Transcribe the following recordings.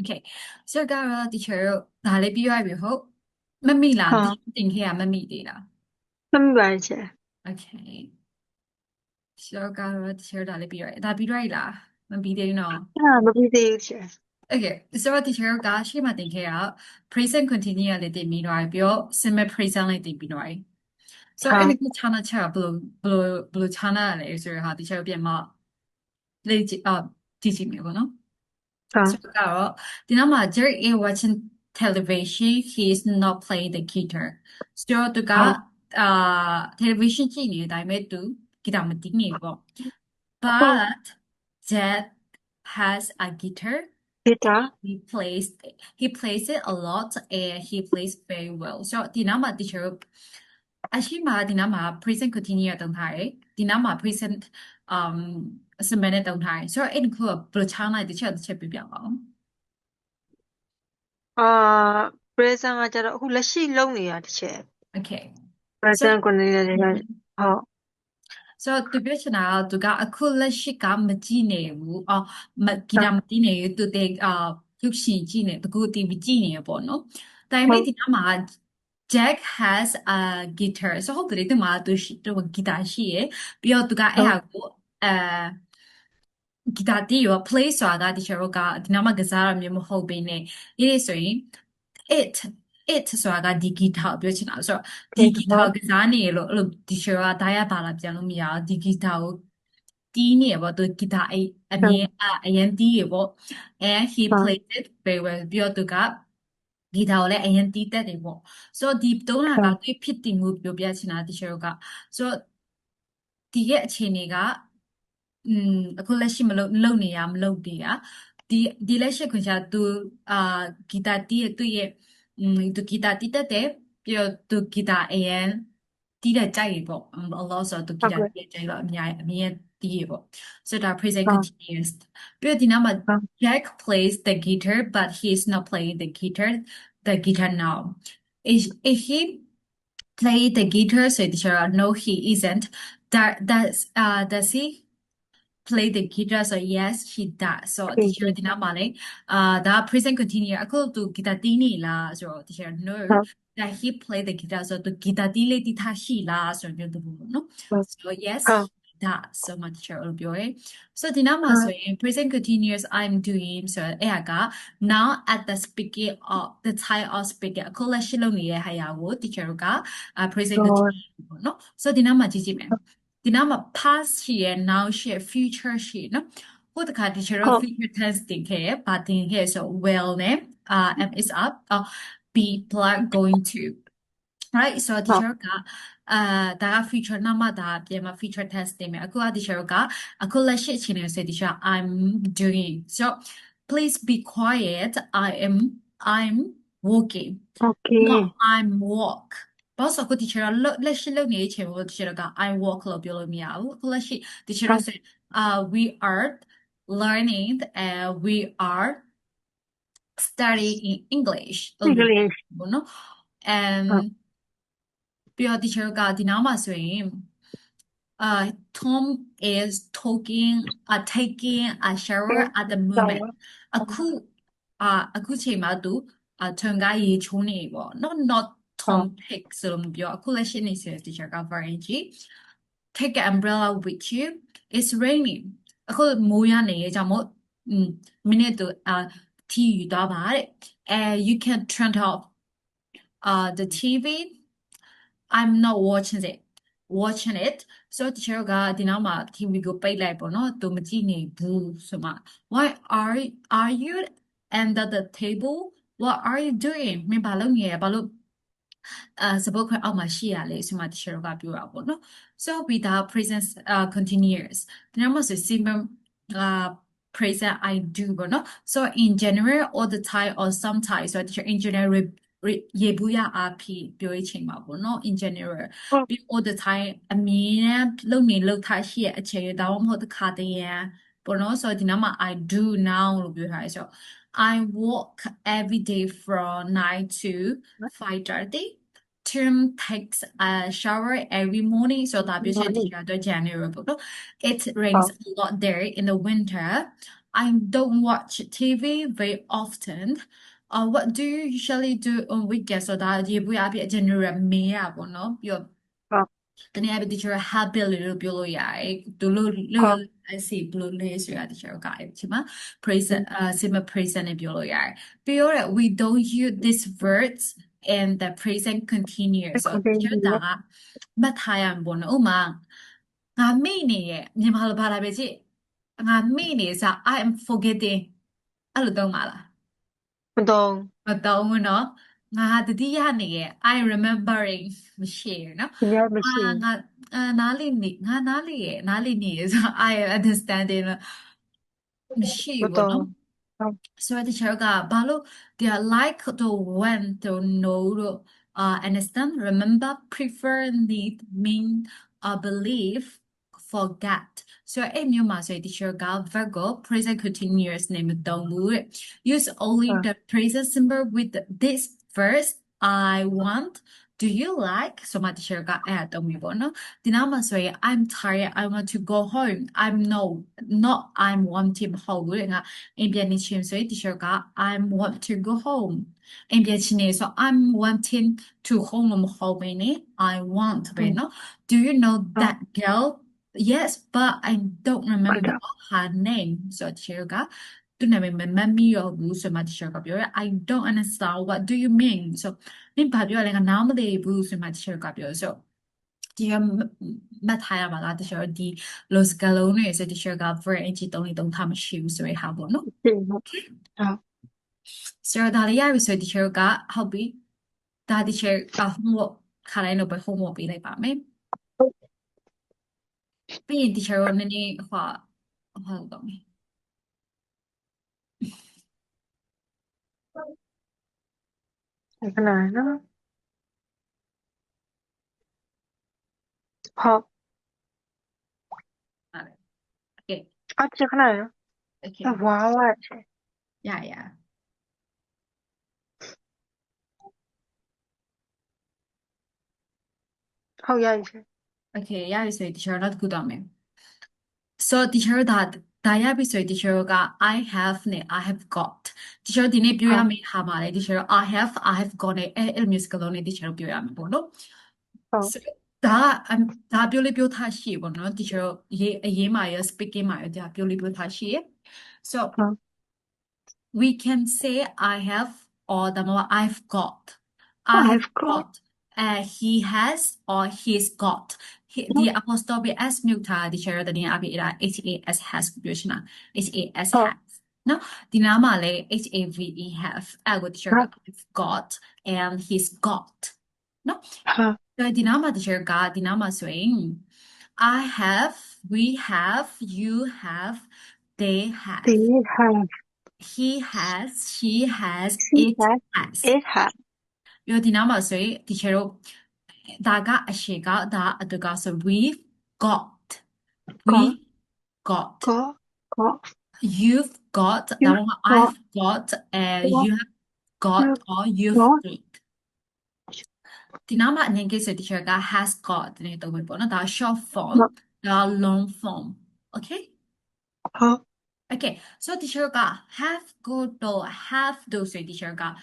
okay ဆိုတော့ကတော့ teacher တို့ဒါလေးပြီးရပြီဟုတ်မမိလားဟုတ်ဒီတင်ခဲ့ရမမိသေးလားမမိပါဘူးချေ okay ဆိုတော့ကတော့ teacher ဒါလေးပြီးရဒါပြီးရလားမပြီးသေးဘူးနော်အဲ့ဒါမပြီးသေးဘူးချေ Okay, so the teacher ကရှေ့မှာသင်ခဲ့တာ present continuous လေးသင်ပြီးတော့ပြီးတော့ simple present လေးသင်ပြီးတော့ so ဟုတ်အဲ့ဒီချာနာချာဘယ်လိုဘယ်လိုဘယ်လိုချာနာလဲဆိုတော့ဟာ teacher ပြန်မလေ့ကျင့်အာကြည့်ကြည့်မယ်ပေါ့နော် Tá. So, the is watching television. He is not playing the guitar. So, 그가 아 television 중에 다음에 또 기타 못 듣네요. 어, But Jed has a guitar. guitar. He plays he plays it a lot and he plays very well. So Dinama teacher actually ma Dinama present continue at the high. Dinama present um စမနဲ့တုံးထားတယ်ဆိုတော့အဲ့ဒီခုကဘယ်လိုချောင်းလိုက်တစ်ချက်တစ်ချက်ပြပြပါအောင်အာ present ကကျတော့အခုလက်ရှိလုပ်နေတာတစ်ချက် okay so present continuous တွေကဟုတ် so သူပြောချင်တာကသူကအခုလက်ရှိကမကြည့်နေဘူးအော်မဂီတာမတီးနေဘူးသူတဲ့အာရုပ်ရှင်ကြည့်နေတကူ TV ကြည့်နေရပေါ့နော်ဒါပေဟုမဲ့တ်ဒီနားမှာ Jack has a guitar so ဟုတ်တယ်ဒီမှာသူရှိသူဂီတာရှိရယ်ပြီးတော့သူကဟုအဲ့တ်ဟာကိုအဲ ဂီတာတီးရော play ဆိုတာကဒီချောကဒီနားမှာကစားရမျိုးမဟုတ်ဘဲနဲ့ဒီဆိုရင် it it ဆိုတာကဒီဂီတာကိုပြောချင်တာဆိုတော့ဒီဂီတာဟုတ်ကိုကစားနေရလို့အဲ့လိုဒီချောကဒါရပါလာပြန်လို့မရဘူးဒီဂီတာကိုတီးနေရပေါ့သူဂီတာအအမြင်အအရင်တီးရပေါ့ and he ဟုတ် played it very well ပြီးတော့သူကဂီတာကိုလည်းအရင်တီးတတ်တယ်ပေါ့ so ဒီတုံးတာဟုကတ်သူဖြစ်တည်မှုပြောပြချင်တာဒီချောက so ဒီရဲ့အခြေအနေကอืม အခုလက်ရှိမလုပ်လုပ်နေရမလုပ်နေရဒီဒီလက်ရှိခွင့်ချာသူအာဂီတာတီးရဲ့သူ့ရဲ့อืมသူဂီတာတီးတတ်တယ်ပြီးတော့သူဂီတာအရင်တီးတဲ့ကြိုက်ရပေါ့အလောဆိုသူဂီ ဟုတ် တာ ကဲ့ တီးတဲ့ကြိုက်တော့အများအမြဲတီးရပေါ့ so ဒါ present ဟုတ် continuous ပြီးတော့ဒီနောက်မှာ ဟုတ် Jack plays the guitar but he is not playing the guitar the guitar now is if he play the guitar so the teacher no he isn't that does uh does he play the guitar so yes she does so ဂီ teacher ဒီနားမှာလေအာဒါ present continuous အခုသူဂီတာတီးနေလားဆိုတော့ teacher no ဟုတ် that he play the guitar so သူဂီတာတီးလေးတီးထားရှိလားဆိုတော့ပြောလို့နော် ဟုတ် so yes ဟုတ် he does so much teacher လို့ပြောရယ် so ဒီနားမှာ ဟုတ် ဆိုရင် present continuous I'm doing ဆိုတော့အဲ့ဟာက now at the speaking of the time of speaking အခုလက်ရှိလုပ်နေတဲ့ဟာယာကို teacher တို့ကအာ present ဟုတ် continuous ပေါ့နော် so ဒီနားမှာကြည့်ကြည့်မယ် dinama past she now she future she no? what the teacher of oh. future tense think here but here so well ne uh m up uh be plug going to right? So oh. teacher ka uh da future nama da ye ma future test de me. Aku a teacher ka aku la shit chine se teacher i'm doing so please be quiet. I am i'm walking. Okay. No, i'm walk. ဘာလို့ဆိုအခု teacher ကလက်လက်ရှိလုပ်နေတဲ့အချိန်ကို teacher က I walk လို့ပြောလို့မရဘူးအခုလက်ရှိ teacher ဟုတ် ဆို uh we are learning and we are studying in English အင်္ဂလိပ် ပေါ့နော် and ဟုတ် ပြီးတော့ teacher ကဒီနားမှာဆိုရင် uh Tom is talking uh taking a shower at the ဆော moment အခုအာအခုချိန်မှာသူအထွန်ကရေချိုးနေပေါ့ not not ဟု Tom တ် pick ဆိုလို့မပြောအခု လက်ရှိနေစေ teacher က variety take an umbrella with you it's raining အခုမိုးရနေရဲ့ကြောင့်မို့อืมမိနစ်တူအာထီယူသွားပါတဲ့ and you can turn off uh the TV I'm not watching it watching it so teacher ကဒီနောက်မှာ TV ကိုပိတ်လိုက်ပေါ့နော်သူမကြည့်နေဘူးဆိုမှ why are are you under the table what are you doing မင်းဘာလုပ်နေရဘာလို့ အာစပုတ်ခွဲအောက်မှာရှိရလဲဆိုမှ teacher ကပြောတာပေါ့နော် so without present uh continuous ဒီနောက်မှာဆို simple uh present I do ပေါ့နော် so in general all the time or sometimes so teacher in general ရေဘူးရအားဖြင့်ပြောရချိန်မှာပေါ့နော် in general ဟုတ်ပြီး all the time အမြဲတမ်းလုပ်နေလုပ်ထားရှိရဲ့အချိန်ဒါမှမဟုတ်တစ်ခါတည်းရန်ပေါ့နော်ဆိုတော့ဒီနားမှာ I do now လို့ပြောထားရဆိုတော့ I walk every day from 9 to 5:30 Tim takes a shower every morning so ဒါပြောချင်ဒီကတော့ January ပေါ့နော် it rains a lot there in the winter I don't watch TV very often uh what do you usually do on weekends ဆိုတာဒီပွေအပြည့် general မေးရပါတော့ပြီးတော့ ဟုတ် တနည်းအားဖြင့် teacher habit လေးလို့ပြောလို့ရတယ်သူလို့ ဟု လို့ တ် I see. blue layer ဆိုတာတချို့ကအဲ့ဒီမှာ present အစီမ present နဲ့ပြောလို့ရတယ်ပြီးတော့ we don't use these words in the present continuous but I am forgetting အဲ့လိုသုံးပါလားမသုံးမသုံးဘူးနော်ငါတတိယနေရဲ့ I remembering မရှိရနော်ငါ i understand it. မရှိဘူးပေါ့နော်။ဆိုတော့ teacher Balo, they are like to when to know uh, understand remember prefer need mean uh, believe forget. So in your teacher က verb ကို present continuous name နဲ့မတုံးဘူးတဲ့ use only the present simple with this verse I want do you like ဆိုမှ teacher ကအဲ့ဒါသုံးပြီပေါ့နော်ဒီနောက်မှာဆိုရင် I'm tired I want to go home I'm no not I'm wanting home တဲ့ငါအိမ်ပြန်နေချင်ဆိုရင် teacher က I want to go home အိမ်ပြန်ချင်နေဆို I'm wanting to home လို့မဟုတ်ဘဲနဲ့ I want ပဲနော် do you know that girl yes but I don't ဟုတ် remember တယ် her name ဆို teacher ကသူနာမည်မမှတ်မိတော့ဘူးဆိုမှ teacher ကပြောရ I don't understand what do you mean so မင်းဘာပြောလဲငါနားမလည်ဘူးဆိုမှ teacher ကပြောဆိုဒီကမတ်ထားရပါလား teacher ဒီ los ကလုံးတွေဆို teacher က verb အကြီးတုံးလေးတုံးထားမရှိဘူးဆိုရဟာပေါ့နော်ရှိဟုတ်ဟုတ်ဆိုတော့ဒါလေးရပြီဆို teacher ကဟုတ်ပြီဒါ teacher က homework ခါတိုင်းတော့ပဲ homework ပေးလိုက်ပါမယ်ပြီးရင် teacher ကနည်းနည်းဟိုဟိုတော့မယ် Banana, pop. got it. Okay, 아직 하나예요? okay. Wow, actually. Yeah, yeah. Oh, yeah, you should. Okay, yeah, you say teacher, not good on me. So teacher that ဒါရပြီဆိုရင် teacher က I have နဲ့ I have got teacher ဒီနေ့ပြောရမယ့်ဟာမှာလေ teacher I have I have got နဲ့အဲ့အဲ့လိုမျိုးစကားလုံးနဲ့ teacher ပြောရမှာပေါ့နော် ဟုတ် So ဒါအမ်ဒါပြောလေးပြောထားရှိပေါ့နော် teacher ရေးအရေးမှာရ speaking မှာရဒါပြောလေးပြောထားရှိရ so ဟုတ် we can say I have or ဒါမှမဟုတ် I've got I I've have got. got uh, he has or he's got he, the apostrophe s မြုပ်ထားတဲ့ teacher တဲ့နေရာအပြည့်အဲ့ဒါ has has ကိုပြောချင်တာ has ဟုတ် has နော်ဒီနားမှာလည်း have have အဲ့ကို teacher က ဟုတ် I've got and he's got နော် ဟာ So, di nama teacher ka, di nama swing. I have, we have, you have, they have. ဒီဟာ He has, she has, She it has, has. it has ပြီးတော့ဒီနားမှာဆိုရင် teacher တို့ 다가 아시가 다 So we've got. We got. 거, 거, you've got. You've 나랑 I've got and you have got or you've got. got. Dinama in the teacher got has got ni tu boleh buat short form. Got. long form. Okay? 거, okay. So teacher got have go to have do so teacher got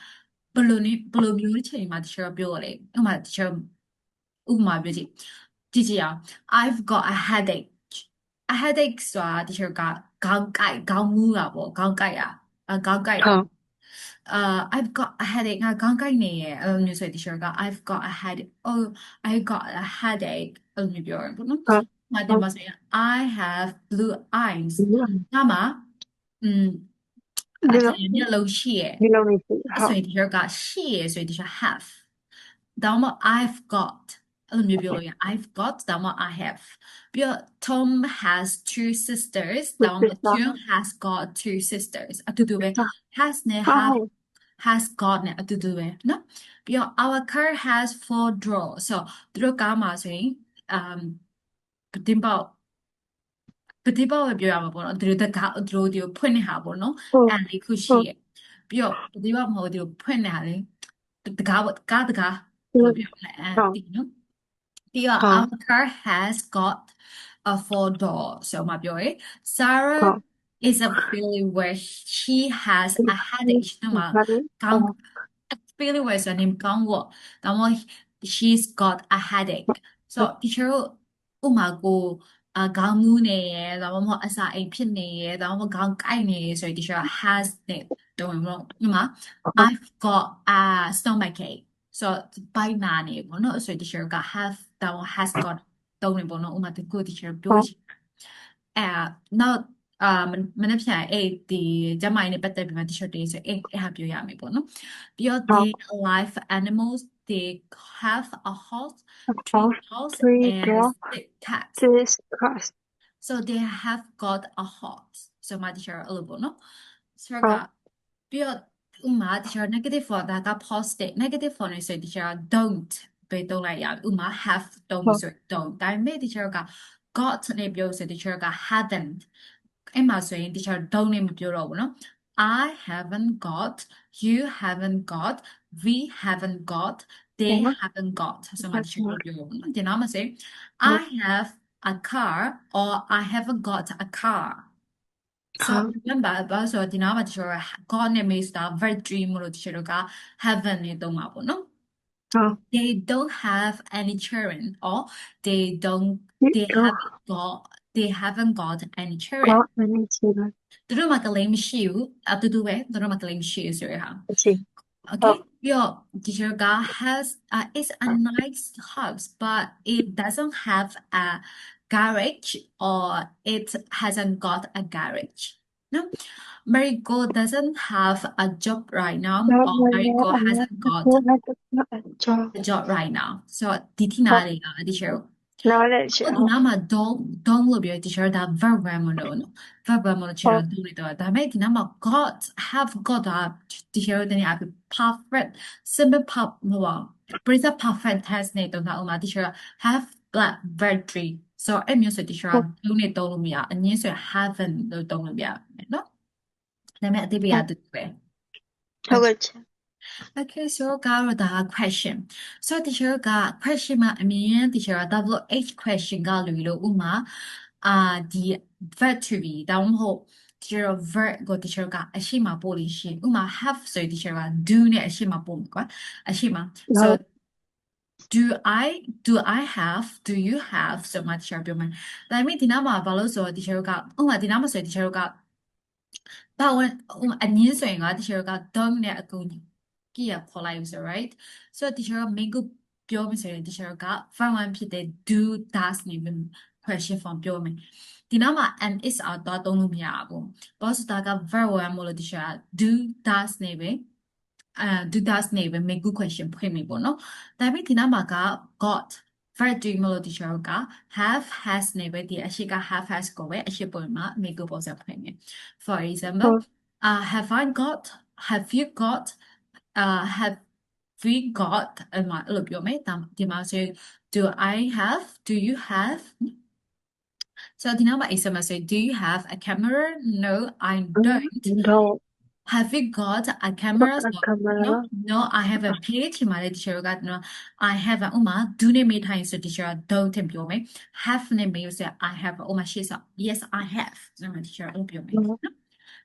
belum ni belum ni macam ni mah teacher boleh ဥပမာပြောကြည့်ကြည့်ကြည့်အောင် I've got a headache a headache ဆိုတာ teacher ကခေါင်းကိုက်ခေါင်းမူးတာပေါ့ခေါင်းကိုက်တာအခေါင်းကိုက်တာ ဟုတ် uh I've got a headache ငါခေါင်းကိုက်နေရဲ့အဲ့လိုမျိုးဆိုရင် teacher က I've got a headache oh I got a headache အဲ့လိုမျိုးပြောရပေါ့နော် ဟုတ် မတ်တမဆိုရင် I have blue eyes ဒီ ငါမှာอืมအ လို ထင်မျက်လုံးရှိရဲ့ ဒီလိုမျိုးရှိ အဲ့ ဟုတ် ဆိုရင် teacher ကရှိရဲ့ဆိုရင် teacher have ဒါမှမဟုတ် I've got အဲ့လိုမျိုးပြောလို့ရ I've got ဒါမှမဟုတ် I have ပြီးတော့ Tom has two sisters ဒါမှမဟုတ် June has got two sisters အတူတူပဲ has နဲ့ ဟု have တ် has got နဲ့အတူတူပဲเนาะပြီးတော့ our car has four drawers so သူတို့ကားမှာဆိုရင် um ပတင်ပေါက်ပတင်ပေါက်ပဲပြောရမှာပေါ့နော်သူတို့တကားသူတို့ဒီကိုဖွင့်နေတာပေါ့နော် ဟုတ် အဲ့လေးခုရှိရဲ့ပြီးတော့ပတင်ပေါက်မဟုတ်ဒီကိုဖွင့်နေတာလေတကားပေါ့ကားတကားဘယ်လိုပြောမလဲအဲ့ ဟုတ် ဒီနော်ပြီး 第二好，Amkar has got a four door boy, sarah is a feeling where she has a headache 对吗？刚 a feeling where 是你们讲我，然后 she's got a headache。So teacher oh 我马过啊讲母呢，然后我阿啥 A 片呢，然后我讲改呢，所以 teacher has 呢，对吗？对吗？I've got a stomachache。So 拜哪呢？我那所以 teacher 讲 have。ဒါမှမဟုတ် has got တုံးနေပေါ့နော်ဥပမာတကူ teacher ပြောချင်အဲနောက်အာမမနေ့ပြန်အဲ့ဒီကျမနဲ့ပတ်သက်ပြီးမှ teacher တွေဆိုအဲ့အဲ့ဟာပြောရမယ်ပေါ့နော်ပြီးတော့ they live animals they have a horse three dogs three and dogs. six cats this class so they have got a horse so မ teacher အဲ့လိုပေါ့နော်ဆို ဟု တော့ တ် ပြီးတော့ဥပမာ teacher negative for ဒါက positive negative for နေဆိုရင် teacher don't ပဲတုံးလိုက်ရပြီဥပမာ have တုံး ဟု ပြီ တ် ဆိုရင် don't ဒါပေမဲ့ teacher က got နဲ့ပြောဆိုရင် teacher က haven't အဲ့မှာဆိုရင် teacher don't နဲ့မပြောတော့ဘူးနော် I haven't got you haven't got we haven't got they ဟုတ် haven't got ဆိုမှ teacher ဟုတ် ပြောဘူးနော်ဒီနောက်မှာဆိုရင် ဟု I တ် have a car or I haven't got a car so ဟုတ် remember ဘာလို့ဆိုတော့ဒီနောက်မှာ teacher က got နဲ့ မေးတာ verb dream လို့ teacher တို့က haven't နဲ့သုံးပါပေါ့နော် Oh. They don't have any children or they don't they haven't got they haven't got any children. got any children. Durun magaling siyo at tutuwe, durun magaling siyo siya ha. Okay. Okay. Oh. Your guy has uh, it's a nice house, but it doesn't have a garage or it hasn't got a garage. No, Marico doesn't have a job right now, or Marico hasn't got a job right now. So ditinariya, dicevo. 그나마 동료비의 디셔다 verbamono. verbamono c'era oh, dunito. Da oh. me 그나마 got have got a teacher. deni a perfect simple pop 뭐야. Brisa perfect has ne don't have have black victory. So အဲ့မျိုးဆို teacher တူနေတုံးလို့မရအငင်းဆို haven't လို့တုံးလို့မရမယ်နော်ဒါပေမဲ့အတိတ်ပဲအတူတူပဲဟုတ်ကဲ့ချေ Okay, so ကတော့ဒါ question. So teacher က question မှာအမြင် teacher က WH question ကလူလို့ဥမာအာဒီ verb to be ဒါမှမဟုတ် teacher verb ကို teacher ကအရှိမပို့လို့ရှိရင်ဥမာ have ဆိုရင် teacher က do နဲ့အရှိမပို့မှာကွာအရှိမ so do I do I have do you have ဆိုမှ teacher ပြောမှာဒါပေမဲ့ဒီနားမှာဘာလို့ဆိုတော့ teacher ကဥမာဒီနားမှာဆိုရင် teacher ကဘာဝင်ဥမာအငင်းဆိုရင်က teacher က don't နဲ့အကူညီ ကြီးရခေါ်လိုက်ပြီဆို right so teacher က main ကိုပြောမယ်ဆိုရင် teacher က verb one ဖြစ်တဲ့ do does နေပြီး question form ပြောမယ်ဒီနောက်မှာ and is အတော့သုံးလို့မရဘူးဘာလို့ဆိုတော့ဒါက verb one မို့လို့ teacher က do does နေပဲ အဲ do does နေပဲ make good question ဖွင့်မိပေါ့နော်ဒါပေမဲ့ဒီနောက်မှာက got verb doing မို့လို့ teacher က have has နေပဲဒီအရှိက have has ကိုပဲအရှိပေါ်မှာ make good ပေါ်စဖွင့်မယ် for example uh have I got have you got uh have we got အမအဲ့လိုပြောမယ်ဒါဒီမှာဆို do I have do you have so ဒီနောက်မှာ SMS ဆို do you have a camera no I don't တော့ have you got a camera a camera no no I have a page ဒီမှာလေ teacher ကနော် I have a ဥမာ do နဲ့မေးထိုင်ဆို teacher က don't တင်ပြောမယ် have နဲ့မေးဆို I have ဥမာရှိဆို yes I have ဆိုမှ teacher အဲ့လိုပြောမယ်နော်ပြီး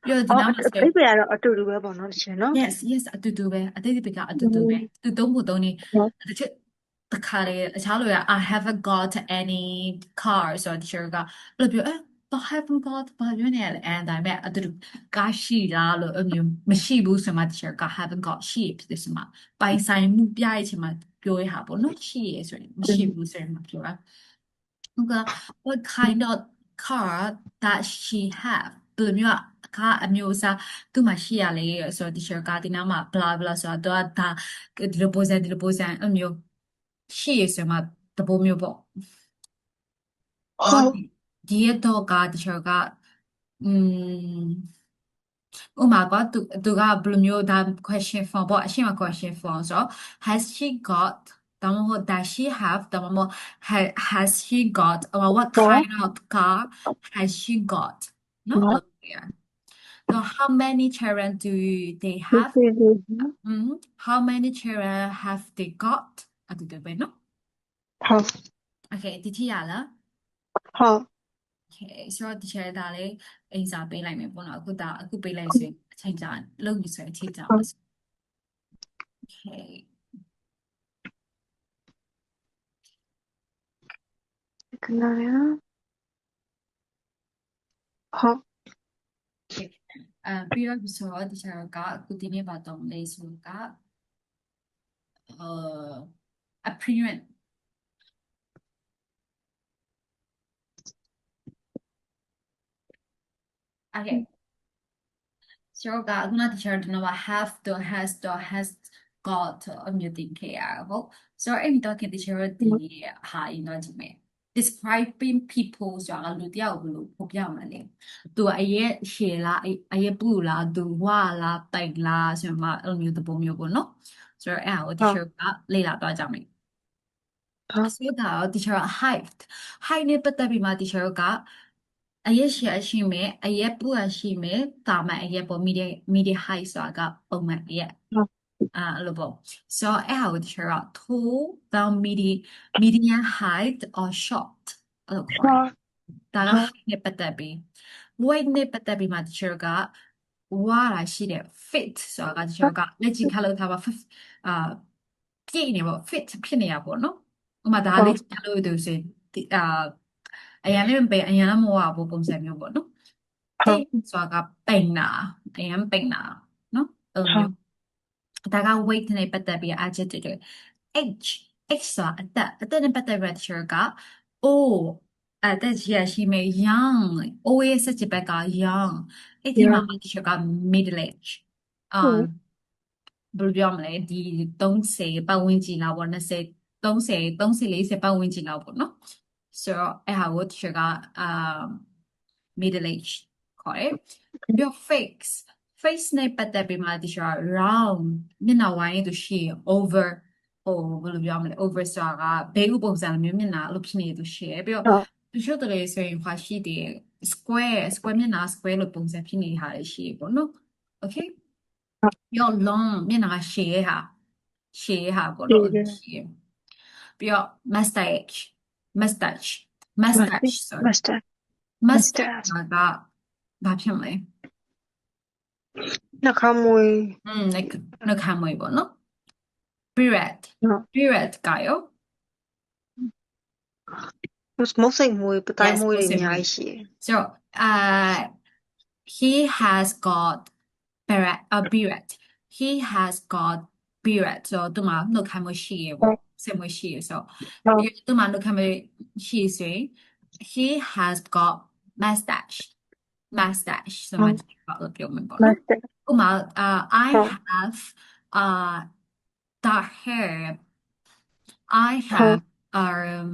တော့ဒီ အော် နောက်မှာဆို အိပ်ပြရတော့အတူတူပဲပေါ့နော်ချေနော် Yes, yes အတူတူပဲအတိတ်ဘက်ကအတူတူပဲသူသုံးဖို့သုံးနေ ဟုတ် တချို့တခါလေအခြားလိုရ I haven't got any car ဆိုတော့ teacher ကဘယ်လိုပြောအဲ I haven't got ဘာပြောနေရလဲအဲဒါပေမဲ့အတူတူကားရှိလားလို့အမျိုးမရှိဘူးဆိုမှ teacher က haven't got ရှိဖြစ်တယ်ဆိုမှပိုင်ဆိုင်မှုပြရချင်မှပြောရဟာပေါ့နော်ရှိရဆိုရင်မရှိဘူးဆိုရင်မပြောတာဟုတ်ကဲ့ what kind of car that she have ဘယ်လိုမျိုးကားအမျိုးအစားသူ့မှာရှိရလေဆိုတော့ teacher ကဒီနားမှာ blah blah ဆိုတော့သူကဒါဒီလိုပုံစံဒီလိုပုံစံအမျိုးရှိရဆိုမှတပိုးမျိုးပေါ့ဟုတ် ဒီရတော့က teacher ကอืมဥပမာကသူသူကဘယ်လိုမျိုးဒါ question form ပေါ့အရှိမ question form ဆိုတော့ has she got ဒါမှမဟုတ် does she have ဒါမှမဟုတ် ha- has she got or what ဟုတ် kind of car has she got နော် ဟုတ် အဲ့လိုပြောရ so how many children do they ဒီ have ဒီဒီ mm, how many children have they got အဲ့ဒီပဲနော် ဟုတ် okay ဒီထိရလား ဟုတ် okay ဆိုတော့ teacher ဒါလေးအိမ်စာပေးလိုက်မယ်ပေါ့နော်အခုဒါအခုပေးလိုက်ဆိုရင်အချိန်ကြာလုပ်ပြီဆိုရင်အချိန်ကြာမှာ okay ခဏရဟုတ်အဲပြီးတော့ဆိုတော့ teacher ကအခုဒီနေ့ပါတော့လေဆိုက呃 appearance okay ဆိုတော့ကအခုန teacher တို့က have တော့ has တော့ has got အမျိုးတင်ခဲ့ရဟုတ်ဆိုတော့အဲ့ဒီတော့ teacher တို့ဒီဟာရင်တော့ဒီမဲ့ describing people ဆိုတာကလူတယောက်ကိုဘယ်လိုဖော်ပြမှာလဲသူကအရက်ရှည်လားအရက်ပူလားသူဝါလားတိုင်လားဆိုမှအဲ့လိုမျိုးသဘောမျိုးပေါ့နော်ဆိုတော့အဲ့ဟာကို teacher ကလေ့လာသွားကြမယ်ဟုတ်ဆိုတော့ teacher က height height နဲ့ပတ်သက်ပြီးမှ teacher က အရက်ရှည်အရှိမယ်အရက်ပူအရှိမယ်တာမန်အရက်ပေါ့ medium medium height ဆိုတာကပုံမှန်အရက်ဟုတ်အာအဲ့လိုပေါ့ so အဲ့ဟာကို teacher က tall down medium medium height or short အဲ့လိုခေါ်တယ်ဒါက height နဲ့ပတ်သက်ပြီး weight နဲ့ပတ်သက်ပြီးမှ teacher ကဝါလာရှိတဲ့ fit ဆိုတာက teacher ကလက်ကြည့်ခါလို့ထားပါ fit အာပြည့်နေပေါ့ fit ဖြစ်နေရပေါ့နော်ဥပမာဒါလေးကြည့်လို့သူဆိုရင်ဒီအာ အရင်လည်းမပိန်အရင်လည်းမဝဘူးပုံစံမျိုးပေါ့နော်ဟုတ်တိတ်ဆိုတာကပိန်တာအရင်ပိန်တာနော်အဲ့လိုမျိုးဒါက weight နဲ့ပတ်သက်ပြီး adjective တွေ age age ဆိုတာအသက်အသက်နဲ့ပတ်သက်ပြီး teacher က O အသက်ကြီးရရှိမယ် young O ရဲ့စက်ချစ်ဘက်က young အဲ့ဒီမှာ teacher က middle age အာဘယ်လိုပြောမလဲဒီ30ပတ်ဝန်းကျင်လောက်ပေါ့20 30 30 40ပတ်ဝန်းကျင်လောက်ပေါ့နော် ဆိုတော့အဲ့ဟာကို teacher ကအာ middle age ခေါ်တယ်ပြီးတော့ face face နဲ့ပတ်သက်ပြီးမှ teacher က round မျက်နှာဝိုင်းသူရှိရင် over ဟိုဘယ်လိုပြောမလဲ over ဆိုတာကဘေးဥပုံစံလိုမျိုးမျက်နှာအဲ့လိုဖြစ်နေသူရှိရယ်ပြီးတော့ဟုတ်တချို့တလေဆိုရင်ခွာရှိတယ် square square မျက်နှာ square လိုပုံစံဖြစ်နေတဲ့ဟာတွေရှိရပေါ့နော် okay ပြီးတော့ long မျက်နှာရှည်ရဲ့ဟာရှည်ရဲ့ဟာပေါ့နော်ရှည်ရဲ့ရှည်ရဲ့ပြီးတော့ mustache mustache mustache sorry master mustache mustache ကဘာဖြစ်မလဲ နှာခေါင်းမွေး อืมနှုတ်နှုတ်ခမ်းမွေးပေါ့နော် beard ဟုတ် beard ကရော မုတ်စိတ်မွေးပတိုင်း Yes, မွေးတွေ မုတ်စိတ် အများ မွေး ကြီးရှိတယ် So, uh, he has got beard, a beard. He has got beard. So, သူမှာနှုတ်ခမ်းမရှိရပေါ့စင်မရှိရ So, ဟုတ် ပြီးသူမှာနှုတ်ခမ်းမရှိဆိုရင် he has got mustache. Mustache ဆိုမှဒီဘာလို့ပြောမလဲပေါ့နော် master ဥပမာ uh, I ဟုတ် have uh dark hair. I ဟုတ် have um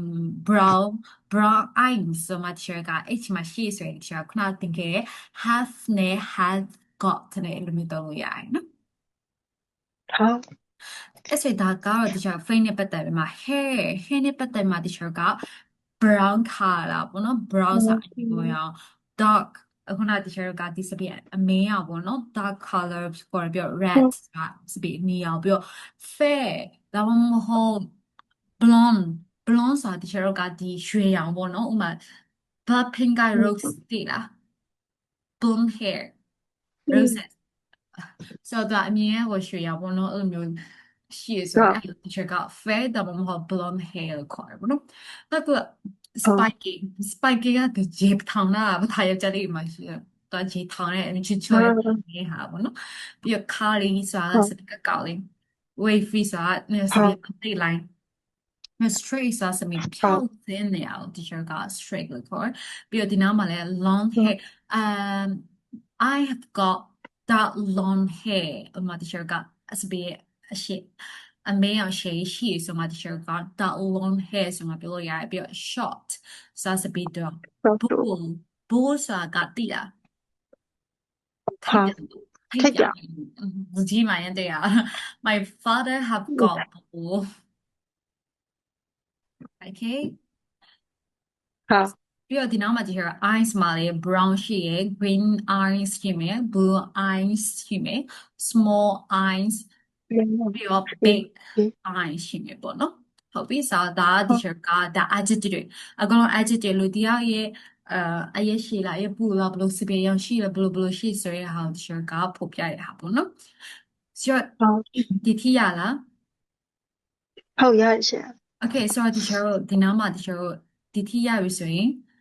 brown brown eyes so much ကအဲ့ဒီမှာရှိဆိုရင်ကျွန်တော်ခုနတင်ခဲ့တဲ့ have နဲ့ have got နဲ့အဲ့လိုမျိုးသုံးလို့ရတယ်နော် ဟုတ်အဲ့ဆိုဒါကတော့တခြား face နဲ့ပတ်သက်ပြီးမှ hair hair နဲ့ပတ်သက်မှတခြားက brown color ပေါ့နော် brown ဆိုအရင်ကရော dark အခုနတခြားကဒီစပီအမင်းအောင်ပေါ့နော် dark color ကိုပြီးတော့ red ကစပီနီအောင်ပြီးတော့ fair ဒါမှမဟုတ် blonde blonde ဆိုတာတခြားကဒီရွှေရောင်ပေါ့နော်ဥပမာ black pink eye rose တိလား blonde hair roses ဆိုတော့အမြင်ကိုရွှေရောင်ပေါ့နော်အဲ့လိုမျိုးရှိရဆိုတော့အဲ့ဒီချက်က fair ဒါမှမဟုတ် blonde hair လို့ခေါ်တယ်ပေါ့နော်နောက်တစ်ခုက spiky spiky ကဒီ jeep ထောင်တာဘာသာရကြလေးမှာရှိတယ်တော့ jeep ထောင်တဲ့ချွတ်ချွတ်နေဟာပေါ့နော်ပြီးတော့ curly ဆိုတာစကကောက်လေး wavy ဆိုတာနေစပြီးတိတ် line မ straight ဆိုတာစပြီးဖြောင်းစင်းနေအောင် teacher က straight လို့ခေါ်တယ်ပြီးတော့ဒီနောက်မှာလည်း long hair um I have got that long hair အမ teacher ကအစပြီးအရှိအမေအောင်ရှိရှိဆိုမှ teacher က that long hair ဆိုမှပြောလို့ရတယ်ပြီးတော့ short ဆိုတာစပြီးတော့ ဟုတ် bull bull ဆိုတာကတိလား ဟုတ် ထိ ထိ တ် တ် ကြ ကြ ဒီမှာရင်တရား my father have got bull okay ဟုတ် ပြီးတော့ဒီနောက်မှာကြည့်ရ eyes မှာလေ brown ရှိရယ် green eyes ရှိမယ် blue eyes ရှိမယ် small eyes ပြီးတော့ big eyes ရှိမယ်ပေါ့နော်ဟုတ်ပြီဆိုတော့ဒါ teacher ကဒါ adjective တွေအကောင်လုံး adjective လို့တရားရဲ့အာအရက်ရှိလားအရက်ပူလားဘယ်လိုစပယ်ရောင်ရှိလဲဘယ်လိုဘယ်လိုရှိဆိုရဲဟာကို teacher ကဖော်ပြရတာပေါ့နော်ဆိုတော့ဟုတ်ဒီထိရလားဟုတ်ရတယ်ဆရာ Okay, so teacher တို့ဒီနားမှာ teacher တို့ဒီထိရပြီဆိုရင် um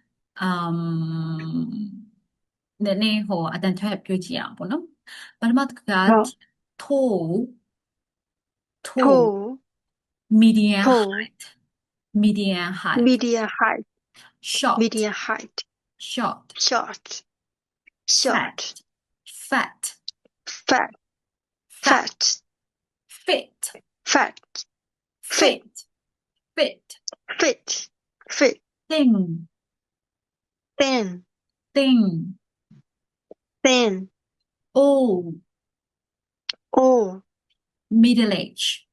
နည်းနည်းဟိုအတန်ထပ်ပြောကြည့်အောင်ပေါ့နော်ပထမတစ်ခါ ဟုတ် tall ထို tall medium tall height medium height media height short media height short short short fat fat fat fat fit fat fit fit fit fit thin thin, thin, thin, old, old, middle age,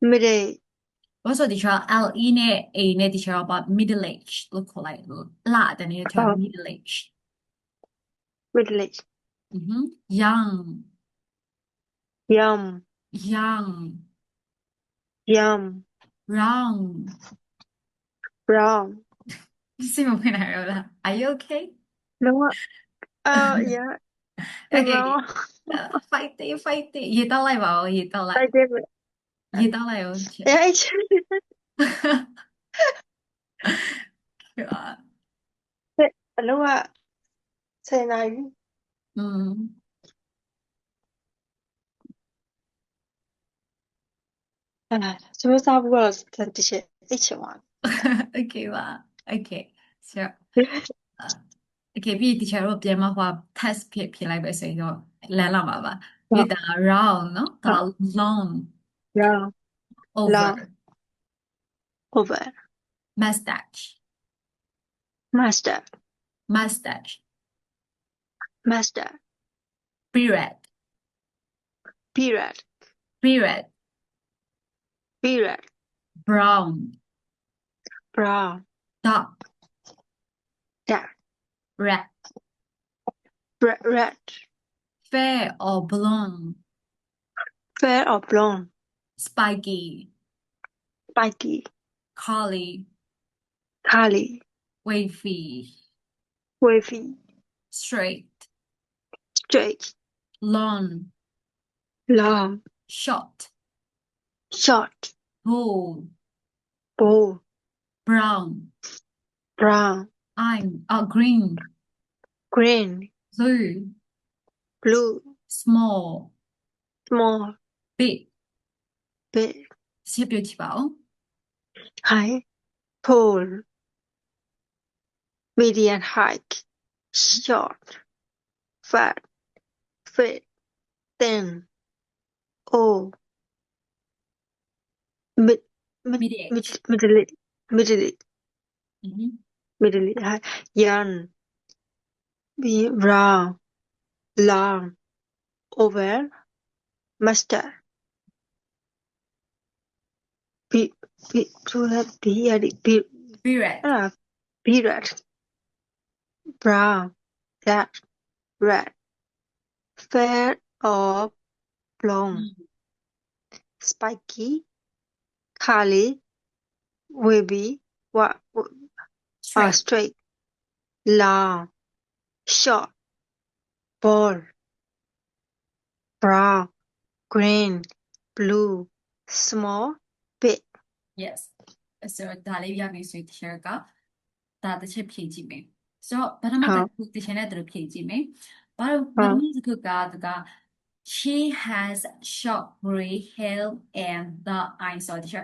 middle age. 嗰時候 teacher L E 呢 A 呢 teacher about middle age 都 collect uh-huh. mm-hmm. Young. Young. middle age。middle age。嗯哼，young。yum。young。yum。round。round。Sí me voy a hablar. Are you okay? No. Oh yeah. Em Okay. Uh, fighting, fighting. gì tao lại bảo gì tao lại Tại vì gì tao lại bảo chuyện. em Kiểu, à, đúng ạ. Thế này. ừ. À, chúng ta vừa là thần tích chị. Ít chị. Ok bạn. ม အဲကျွန်တော်စားဘူးကတော့တချက်အိတ်ချင်ပါ Okay ပါ Okay so uh, okay ပြီးဒီချာတော့ပြန်မဟို test ဖြစ်ဖြစ်လိုက်ပဲဆိုရင်တော့လမ်းလာမှာပါပြီးဒါ round နော်ဒါ long yeah over Long. over mustache master mustache master beard period beard period brown brown dark dark red red red fair or blonde? Fair or blonde? Spiky spiky curly curly wavy wavy straight straight long long short short bold bold brown, brown, ein, uh, green, green, blue, blue, small, small, big, big. Tiếp beauty chị High, tall, medium height, short, fat, fit, thin, old, mid, mid, mid, mid, age middle Mhm. middle high young be round long over. Master. Be be to have be be beard အဲ့ဒါ period brown dark red fair or blonde spiky. Curly wavy what uh, straight straight long short bald brown green blue small big yes ဆိုတော့ဒါလေးရပြီဆိုရင် teacher ကဒါတစ်ချက်ဖြည့်ကြည့်မယ်ဆိုတော့ပထမ ဟုတ် တစ်ခု teacher နဲ့တူဖြည့်ကြည့်မယ်ဘာလို့ပထမတစ်ခုကတက she has short gray hair and dark eyes ဆိုတော့ teacher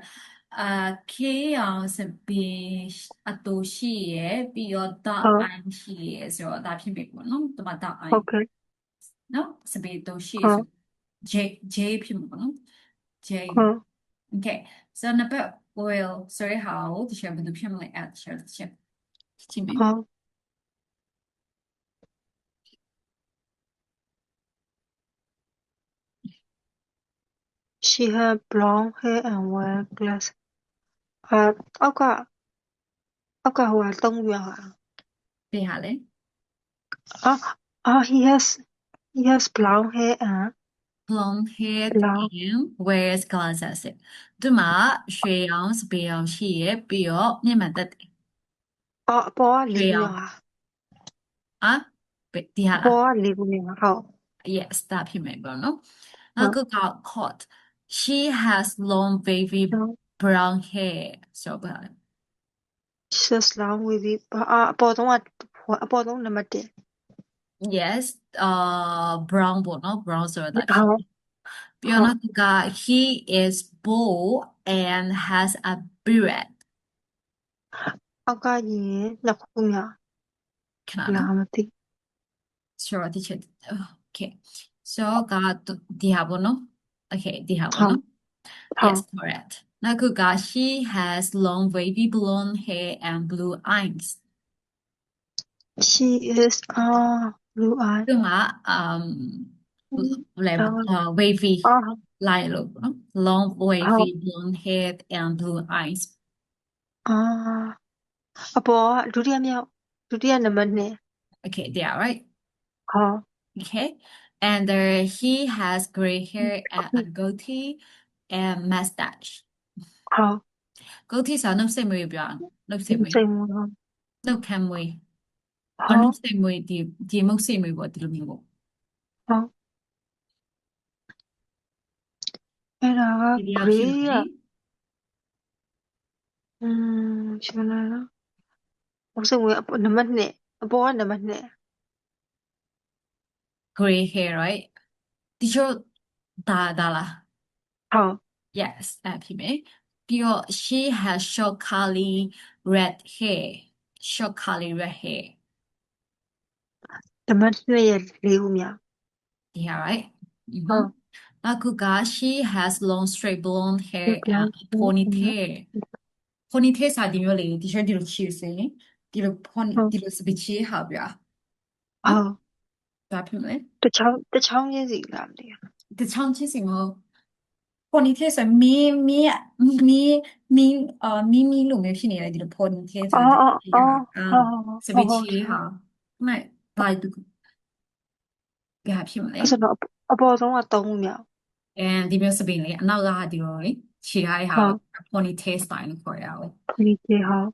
အာခေအောင်စပင်းအတူရှိရယ်ပြီးတော့ dark ဟုတ် eye ရှိရယ်ဆိုတော့ဒါဖြစ်မယ်ပေါ့နော်ဒီမှာ dark eye okay နော်စပင်းတူရှိရ ဟု ယ် တ် ဆို J J ဖြစ်မှာပေါ့နော် J huh Okay, so number will sorry how the share with the family at share the share. Team. huh She had blonde hair and wear glasses. 誒，我個我個好係東藥啊。地下咧？Oh, oh, he has he has brown hair. Huh? Blonde hair Blonde. and wears glasses. Duma Shreyan's Bill Shea Bill Nimadat. Oh, poor Leo. Ah, Betia. Poor Leo. Yes, that you may go, no? Uncle got caught. She has long wavy brown hair so long with it. Ah, potong at. Yes, uh, brown bo, no brown so that. Oh, Piano ka he is bald and has a beard. Okay, ni nak punya. Kenapa? Lama I Sure, teacher. Okay. So ka dihabono. Okay, dihabono. Yes, correct. နောက်ကက she has long wavy blonde hair and blue eyes she is အာ blue eye ဒီမှာ um လဲ ဟုတ် uh, wavy အော် line လို့ပေါ့နော် long ဟုတ် wavy blonde hair and blue eyes အာအပေါ်ကဒုတိယမြောက်ဒုတိယနံပါတ်2 okay they are right ဟုတ် okay and uh, he has gray hair and a goatee and mustache ဟုတ် goatee ဆိုတာနှုတ်ဆက်မွေးပြောအောင်နှုတ်ဆက်မွေးစိတ်ဝင်ဟုတ်နှုတ်ခမ်းမွေးဟုအော်နှုတ်တ်ဆက်မွေးဒီဒီမုတ်ဆက်မွေးပေါ့ဒီလိုမျိုးပေါ့ဟုတ်အဲ့ဒါကဒီတရားဖြစ် gray မကယ်อืมရှင်လာနော်ဘုဆိုဝင်အပေါ်နံပါတ်2အပေါ်ကနံပါတ်2 gray hair right ဒီချို့ဒါဒါလားဟုတ် yes အဲ့ဖြစ်မယ် ပြီးတော့ she has short curly red hair short curly red hair နံပါတ်2ရဲ့လေးခုမြောက် yeah right ဟုတ် နောက်ကက she has long straight blonde hair Straight blonde and a ponytail ponytail စာဒီမျိုးလေဒီချို့ဒီလိုချီစင်ဒီလို pony ဟုတ် ဒီလိုစပချီဟာဗျာ ဟုတ် ဒါဖြစ်မယ် တချောင်းတချောင်းချင်းစီလာမသိဘူး တချောင်းချင်းစင်ကို ponytail ဆိုမီမီမီ 포니테에서 미, 미, 미, 미, 어, 미, 미, 로 몇이 니, 라디로 포니테에 서. 어, 어, 어, 어, 스비 치, 하. 말, 말 도. 야, 피 마, 에. 그래서 너, 아버지가 너무 명. 에, 디벼 스비 니, 나 라디 로, 에. 시라이 하, 어, 포니테 스타일 거 야. 그렇게 하.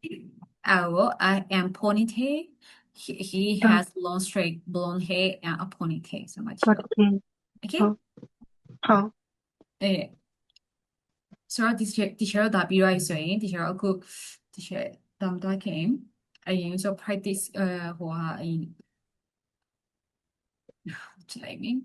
아 오, I am ponytail. He, he 어, has long straight blonde hair and a ponytail. So much. 그렇 게. Okay? 어, 어. 네. ဆိုတော့ဒီချက်ဒီချက်တော့ဒါပြီးသွားပြီဆိုရင်ဒီချက်တော့အခုဒီချက်တောင်းတခင်အရင်ဆို practice အဲဟိုဟာအရင်ကြည့်လိုက်မယ်